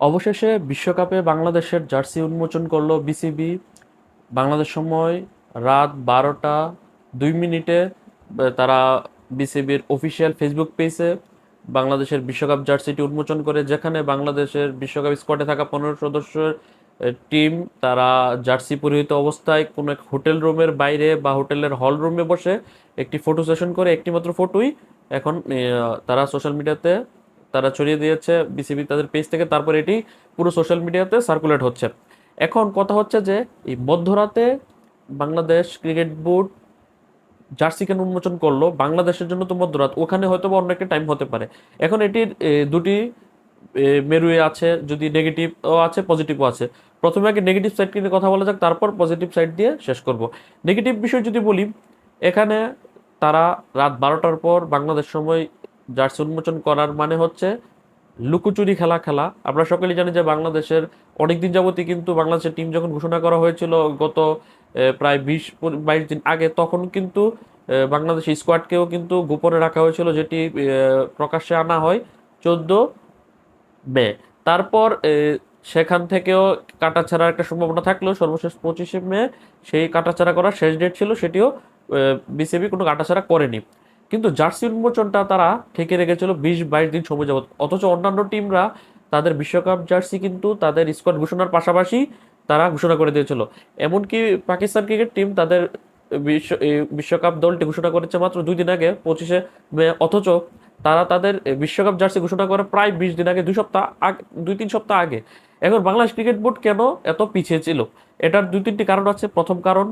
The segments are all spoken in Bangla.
অবশেষে বিশ্বকাপে বাংলাদেশের জার্সি উন্মোচন করল বিসিবি। বাংলাদেশ সময় রাত বারোটা দুই মিনিটে তারা বিসিবির অফিসিয়াল ফেসবুক পেজে বাংলাদেশের বিশ্বকাপ জার্সিটি উন্মোচন করে, যেখানে বাংলাদেশের বিশ্বকাপ স্কোয়াডে থাকা পনেরো সদস্যের টিম, তারা জার্সি পরিহিত অবস্থায় কোনো এক হোটেল রুমের বাইরে বা হোটেলের হল রুমে বসে একটি ফটো সেশন করে একটি মাত্র ফটোই এখন তারা সোশ্যাল মিডিয়াতে তারা ছড়িয়ে দিয়েছে বিসিবি তাদের পেজ থেকে, তারপর এটি পুরো সোশ্যাল মিডিয়াতে সার্কুলেট হচ্ছে। এখন কথা হচ্ছে যে, এই মধ্যরাতে বাংলাদেশ ক্রিকেট বোর্ড জার্সি কেন উন্মোচন করল? বাংলাদেশের জন্য তো মধ্যরাত, ওখানে হয়তো বা অন্য একটা টাইম হতে পারে। এখন এটির দুটি মেরুয়ে আছে, যদি নেগেটিভও আছে পজিটিভও আছে। প্রথমে আগে নেগেটিভ সাইড নিয়ে কথা বলা যাক, তারপর পজিটিভ সাইড দিয়ে শেষ করব। নেগেটিভ বিষয় যদি বলি, এখানে তারা রাত বারোটার পর বাংলাদেশ সময় জার্সি উন্মোচন করার মানে হচ্ছে লুকোচুরি খেলা খেলা। আমরা সকলেই জানি যে বাংলাদেশের অনেকদিন যাবতই কিন্তু বাংলাদেশের টিম যখন ঘোষণা করা হয়েছিল গত প্রায় বিশ, বাইশ দিন আগে, তখন কিন্তু বাংলাদেশ স্কোয়াডকেও কিন্তু গোপনে রাখা হয়েছিল যেটি প্রকাশ্যে আনা হয় চোদ্দ মে। তারপর সেখান থেকেও কাটাছাড়ার একটা সম্ভাবনা থাকলেও সর্বশেষ পঁচিশে মে সেই কাটাছাড়া করার শেষ ডেট ছিল, সেটিও বিসিবি কোনো কাটাছাড়া করেনি। কিন্তু জার্সি উন্মোচনটা তারা ঠেকে রেখেছিল বিশ বাইশ দিন সময় যাবত অথচ অন্যান্য টিমরা তাদের বিশ্বকাপ জার্সি কিন্তু তাদের স্কোয়াড ঘোষণার পাশাপাশি তারা ঘোষণা করে দিয়েছিল। এমনকি পাকিস্তান ক্রিকেট টিম তাদের বিশ্ব বিশ্বকাপ দলটি ঘোষণা করেছে মাত্র দুই দিন আগে, পঁচিশে মে। অথচ তারা তাদের বিশ্বকাপ জার্সি ঘোষণা করে প্রায় বিশ দিন আগে, দুই সপ্তাহ আগে, দুই তিন সপ্তাহ আগে। এখন বাংলাদেশ ক্রিকেট বোর্ড কেন এত পিছিয়ে ছিল? এটার দুই তিনটি কারণ আছে। প্রথম কারণ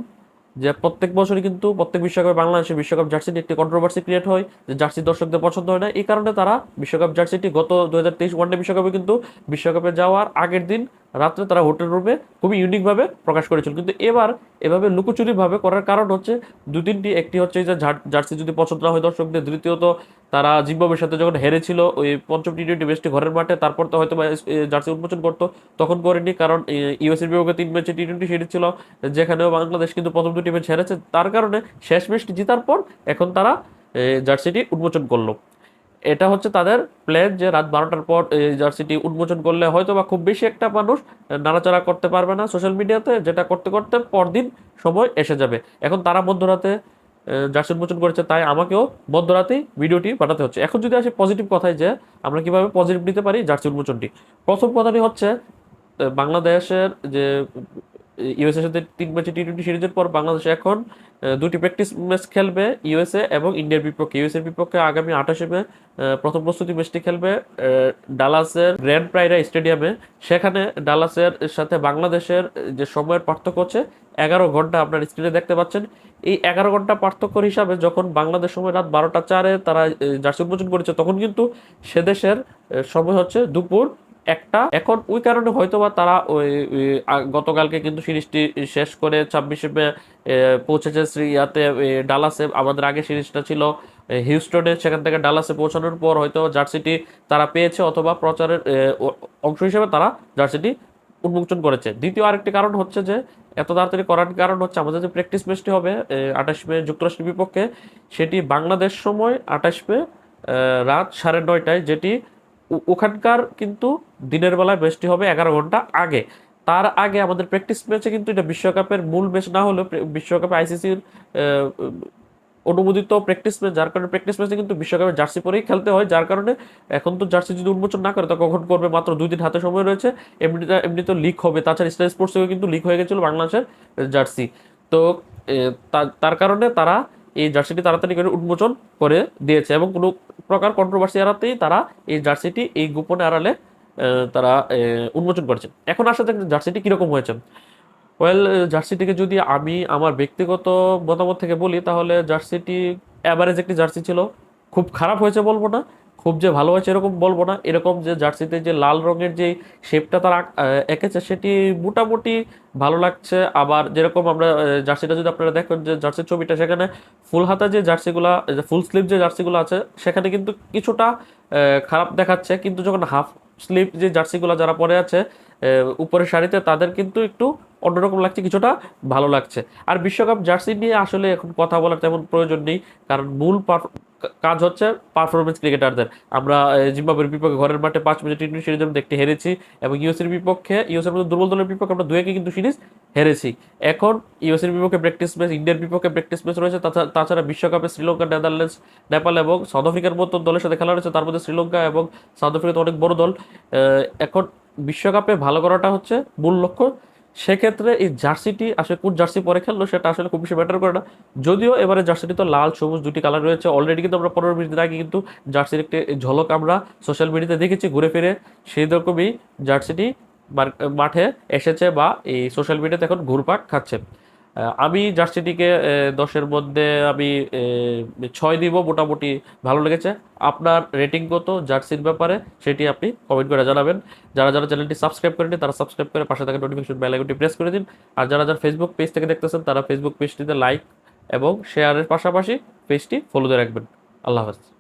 যে প্রত্যেক বছরই কিন্তু প্রত্যেক বিশ্বকাপে বাংলাদেশের বিশ্বকাপ জার্সিটি একটি কন্ট্রোভার্সি ক্রিয়েট হয়, যে জার্সি দর্শকদের পছন্দ হয় না। এই কারণে তারা বিশ্বকাপ জার্সিটি গত দু হাজার তেইশ ওয়ানডে বিশ্বকাপে কিন্তু বিশ্বকাপে যাওয়ার আগের দিন রাত্রে তারা হোটেল রুমে খুবই ইউনিকভাবে প্রকাশ করেছিল। কিন্তু এবার এভাবে লুকোচুরিভাবে করার কারণ হচ্ছে দু তিনটি, একটি হচ্ছে যে জার্সি যদি পছন্দ না হয় দর্শকদের, দ্বিতীয়ত তারা জিম্বাবের সাথে যখন হেরেছিল ওই পঞ্চম টি টোয়েন্টি ম্যাচটি ঘরের মাঠে, তারপর তো হয়তো জার্সি উন্মোচন করতো, তখন করেনি কারণ ইউএসএর বিভাগে তিন ম্যাচে টি টোয়েন্টি সিরিজ ছিল যেখানেও বাংলাদেশ কিন্তু প্রথম দুটি ম্যাচ হেরেছে। তার কারণে শেষ ম্যাচটি জেতার পর এখন তারা জার্সিটি উন্মোচন করল। এটা হচ্ছে তাদের প্ল্যান যে রাত বারোটার পর এই জার্সিটি উন্মোচন করলে হয়তো বা খুব বেশি একটা মানুষ নাড়াচাড়া করতে পারবে না সোশ্যাল মিডিয়াতে যেটা করতে করতে পরদিন সময় এসে যাবে। এখন তারা মধ্যরাতে জার্সি উন্মোচন করেছে, তাই আমাকেও মধ্যরাতেই ভিডিওটি পাঠাতে হচ্ছে। এখন যদি আসি পজিটিভ কথায় যে, আমরা কীভাবে পজিটিভ নিতে পারি জার্সি উন্মোচনটি? প্রথম কথাটি হচ্ছে বাংলাদেশের যে ইউএসএর সাথে তিন ম্যাচে টি টোয়েন্টি সিরিজের পর বাংলাদেশ এখন দুটি প্র্যাকটিস ম্যাচ খেলবে ইউএসএ এবং ইন্ডিয়ার বিপক্ষে। ইউএসএর বিপক্ষে আগামী আঠাশে মে প্রথম প্রস্তুতি ম্যাচটি খেলবে ডালাসের গ্র্যান্ড প্রাইরা স্টেডিয়ামে। সেখানে ডালাসের সাথে বাংলাদেশের যে সময়ের পার্থক্য হচ্ছে এগারো ঘণ্টা আপনার স্ক্রিনে দেখতে পাচ্ছেন। এই এগারো ঘণ্টা পার্থক্যর হিসাবে যখন বাংলাদেশ সময় রাত বারোটা চারে তারা জার্সি উন্মোচন করেছে, তখন কিন্তু সে দেশের সময় হচ্ছে দুপুর একটা। এখন ওই কারণে হয়তোবা তারা ওই গতকালকে কিন্তু সিরিজটি শেষ করে ছাব্বিশে মে পৌঁছেছে শ্রী ইয়াতে ডালাসে। আমাদের আগে সিরিজটা ছিল হিউস্টনে। সেখান থেকে ডালাসে পৌঁছানোর পর হয়তো জার্সিটি তারা পেয়েছে অথবা প্রচারের অংশ হিসেবে তারা জার্সিটি উন্মোচন করেছে। দ্বিতীয় আরেকটি কারণ হচ্ছে যে, এত তাড়াতাড়ি করার কারণ হচ্ছে আমাদের যে প্র্যাকটিস ম্যাচটি হবে আঠাশ মে যুক্তরাষ্ট্রের বিপক্ষে, সেটি বাংলাদেশ সময় আঠাশ মে রাত সাড়ে নয়টায়, যেটি ওখানকার কিন্তু দিনের বেলায় ম্যাচটি হবে এগারো ঘণ্টা আগে। তার আগে আমাদের প্র্যাকটিস ম্যাচে কিন্তু এটা বিশ্বকাপের মূল ম্যাচ না হলেও বিশ্বকাপে আইসিসির অনুমোদিত প্র্যাকটিস ম্যাচ যার কারণে প্র্যাকটিস ম্যাচে কিন্তু বিশ্বকাপে জার্সি পরেই খেলতে হয়, যার কারণে এখন তো জার্সি যদি উন্মোচন না করে, তা কখন করবে? মাত্র দুই দিন হাতে সময় রয়েছে। এমনিতে এমনি তো লিক হবে। তাছাড়া স্টার স্পোর্টস কিন্তু লিক হয়ে গেছিল বাংলাদেশের জার্সি তো তার কারণে তারা এই জার্সিটি তাড়াতাড়ি করে উন্মোচন করে দিয়েছে এবং কোনো প্রকার কন্ট্রোভার্সি এড়াতেই তারা এই জার্সিটি এই গোপনে আড়ালে তারা উন্মোচন করেছে এখন আসা যাক জার্সিটি কীরকম হয়েছে। ওয়েল জার্সিটিকে যদি আমি আমার ব্যক্তিগত মতামত থেকে বলি, তাহলে জার্সিটি অ্যাভারেজ একটি জার্সি ছিল। খুব খারাপ হয়েছে বলব না, খুব যে ভালো হয়েছে এরকম বলব না। এরকম যে জার্সিতে যে লাল রঙের যে শেপটা তারা এঁকেছে, সেটি মোটামুটি ভালো লাগছে। আবার যেরকম আমরা জার্সিটা যদি আপনারা দেখেন যে জার্সির ছবিটা, সেখানে ফুল হাতা যে জার্সিগুলা ফুল স্লিভ যে জার্সিগুলো আছে, সেখানে কিন্তু কিছুটা খারাপ দেখাচ্ছে। কিন্তু যখন হাফ স্লিভ যে জার্সিগুলো যারা পরে আছে উপরের শাড়িতে তাদের কিন্তু একটু অন্যরকম লাগছে, কিছুটা ভালো লাগছে। আর বিশ্বকাপ জার্সি নিয়ে আসলে এখন কথা বলার তেমন প্রয়োজন নেই, কারণ মূল কাজ হচ্ছে পারফরমেন্স ক্রিকেটারদের। আমরা জিম্বাবের বিপক্ষে ঘরের মাঠে পাঁচ মিনিট টি টোয়েন্টি সিরিজ দেখতে হেরেছি এবং ইউএসের বিপক্ষে ইউএসের মধ্যে দুর্বল দলের বিপক্ষে আমরা দুয়েকে কিন্তু সিরিজ হেরেছি। এখন ইউএসের বিপক্ষে প্র্যাকটিস ম্যাচ ইন্ডিয়ার বিপক্ষে প্র্যাকটিস ম্যাচ রয়েছে, তাছা- তাছাড়া বিশ্বকাপে শ্রীলঙ্কা, নেদারল্যান্ডস, নেপাল এবং সাউথ আফ্রিকার মতো দলের সাথে খেলা রয়েছে। তার মধ্যে শ্রীলঙ্কা এবং সাউথ আফ্রিকা তো অনেক বড় দল। এখন বিশ্বকাপে ভালো করাটা হচ্ছে মূল লক্ষ্য। সেক্ষেত্রে এই জার্সিটি, আসলে কোন জার্সি পরে খেললো সেটা আসলে খুব বেশি ম্যাটার করে না। যদিও এবারে জার্সিটি তো লাল, সবুজ দুটি কালার রয়েছে। অলরেডি কিন্তু আমরা পনেরো মিনিট আগে কিন্তু জার্সির একটি ঝলক আমরা সোশ্যাল মিডিয়াতে দেখেছি, ঘুরে ফিরে। সেই রকমই জার্সিটি মাঠে এসেছে বা এই সোশ্যাল মিডিয়াতে এখন ঘুরপাক খাচ্ছে। আমি জার্সিটিকে দশের মধ্যে আমি ছয় দিব মোটামুটি ভালো লেগেছে। আপনার রেটিং কত, জার্সির ব্যাপারে সেটি আপনি কমেন্ট করে জানাবেন। যারা যারা চ্যানেলটি সাবস্ক্রাইব করেনি তারা সাবস্ক্রাইব করে পাশে থাকা নোটিফিকেশন বেল আইকনটি প্রেস করে দিন। আর যারা যারা ফেসবুক পেজ থেকে দেখতেছেন, তারা ফেসবুক পেজটিতে লাইক এবং শেয়ারের পাশাপাশি পেজটি ফলো দিয়ে রাখবেন। আল্লাহ হাফেজ।